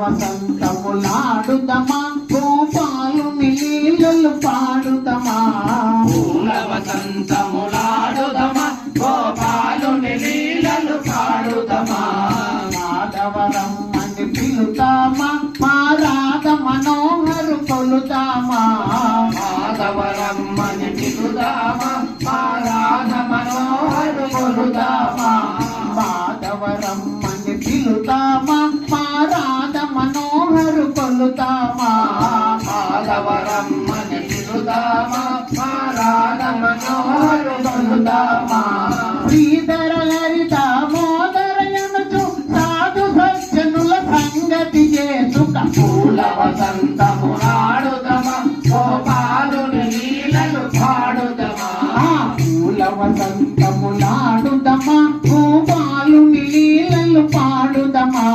వసంతములాడుతమా గోపాలు నీళ్ళు పాడుతమా పూల వసంతములాడుదమా గోపాలుని లీలలు పాడుదమా? మాధవరం అని పిలుతామా? పొందుతామా మాధవరమ్మని తిరుగుతామా మా రాధ మనోహరు పొందుతామా శ్రీధర హరిత మోదరయనుచు సాధు సజ్జనుల సంగతి చేతుక పూల వసంతము నాడుదమా? గోపాలుని నీలలు పాడుదమా? పూల నాడుదమా? గోపాలుని నీలలు పాడుదమా?